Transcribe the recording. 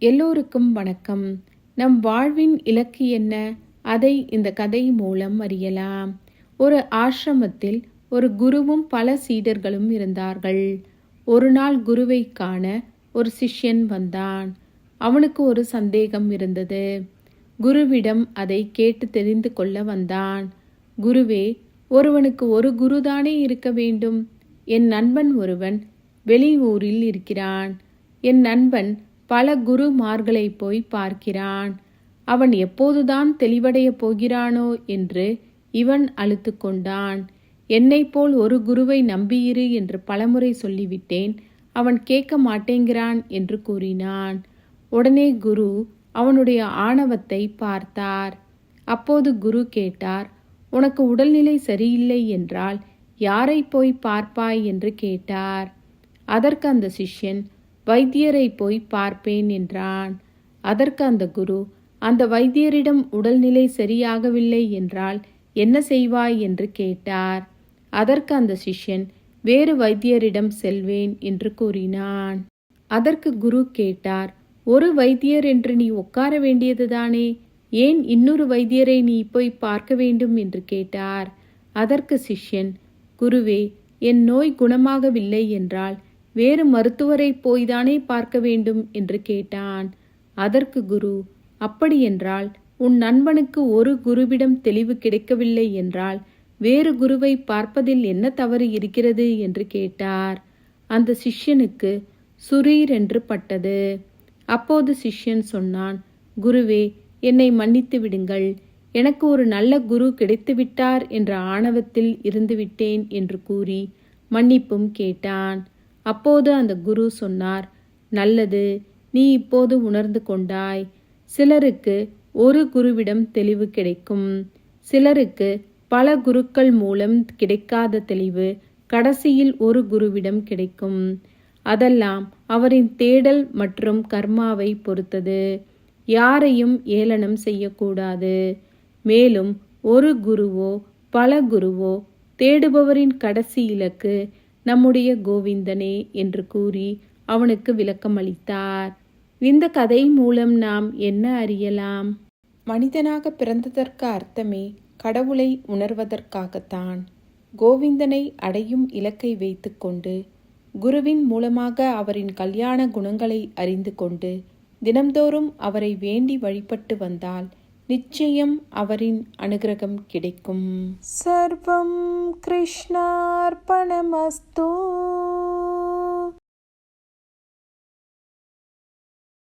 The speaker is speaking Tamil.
எல்லோருக்கும் வணக்கம். நம் வாழ்வின் இலக்கு என்ன? அதை இந்த கதை மூலம் அறியலாம். ஒரு ஆசிரமத்தில் ஒரு குருவும் பல சீடர்களும் இருந்தார்கள். ஒரு நாள் குருவை காண ஒரு சிஷ்யன் வந்தான். அவனுக்கு ஒரு சந்தேகம் இருந்தது. குருவிடம் அதை கேட்டு தெரிந்து கொள்ள வந்தான். குருவே ஒருவனுக்கு ஒரு குருதானே இருக்க வேண்டும். என் நண்பன் ஒருவன் வெளியூரில் இருக்கிறான். என் நண்பன் பல குருமார்களை போய் பார்க்கிறான். அவன் எப்போதுதான் தெளிவடையப் போகிறானோ என்று இவன் அழுத்து கொண்டான். என்னைப் போல் ஒரு குருவை நம்பியிரு என்று பலமுறை சொல்லிவிட்டேன். அவன் கேட்க மாட்டேங்கிறான் என்று கூறினான். உடனே குரு அவனுடைய ஆணவத்தை பார்த்தார். அப்போது குரு கேட்டார் உனக்கு உடல்நிலை சரியில்லை என்றால் யாரை போய் பார்ப்பாய்? என்று கேட்டார். அதற்கு அந்த சிஷ்யன் வைத்தியரை போய் பார்ப்பேன் என்றான். அதற்கு அந்த குரு அந்த வைத்தியரிடம் உடல்நிலை சரியாகவில்லை என்றால் என்ன செய்வாய் என்று கேட்டார். அதற்கு அந்த சிஷ்யன் வேறு வைத்தியரிடம் செல்வேன் என்று கூறினான். அதற்கு குரு கேட்டார் ஒரு வைத்தியர் என்று நீ உட்கார வேண்டியதுதானே? ஏன் இன்னொரு வைத்தியரை நீ போய் பார்க்க வேண்டும் என்று கேட்டார். அதற்கு சிஷ்யன் குருவே என் நோய் குணமாகவில்லை என்றால் வேறு மருத்துவரை போய்தானே பார்க்க வேண்டும் என்று கேட்டான். அதற்கு குரு அப்படியென்றால் உன் நண்பனுக்கு ஒரு குருவிடம் தெளிவு கிடைக்கவில்லை என்றால் வேறு குருவை பார்ப்பதில் என்ன தவறு இருக்கிறது? என்று கேட்டார். அந்த சிஷ்யனுக்கு சுரீர் என்று பட்டது. அப்போது சிஷ்யன் சொன்னான் குருவே என்னை மன்னித்து விடுங்கள். எனக்கு ஒரு நல்ல குரு கிடைத்துவிட்டார் என்ற ஆணவத்தில் இருந்துவிட்டேன் என்று கூறி மன்னிப்பும் கேட்டான். அப்போது அந்த குரு சொன்னார் நல்லது நீ இப்போது உணர்ந்து கொண்டாய். சிலருக்கு ஒரு குருவிடம் தெளிவு கிடைக்கும். சிலருக்கு பல குருக்கள் மூலம் கிடைக்காத தெளிவு கடைசியில் ஒரு குருவிடம் கிடைக்கும். அதெல்லாம் அவரின் தேடல் மற்றும் கர்மாவை பொறுத்தது. யாரையும் ஏளனம் செய்யக்கூடாது. மேலும் ஒரு குருவோ பல குருவோ தேடுபவரின் கடைசி இலக்கு நம்முடைய கோவிந்தனே என்று கூறி அவனுக்கு விளக்கமளித்தார் இந்த கதை மூலம் நாம் என்ன அறியலாம்? மனிதனாக பிறந்ததற்கு அர்த்தமே கடவுளை உணர்வதற்காகத்தான். கோவிந்தனை அடையும் இலக்கை வைத்துக்கொண்டு குருவின் மூலமாக அவரின் கல்யாண குணங்களை அறிந்து கொண்டு தினம்தோறும் அவரை வேண்டி வழிபட்டு வந்தால் நிச்சயம் அவரின் அனுகிரகம் கிடைக்கும். சர்வம் ಮಸ್ತು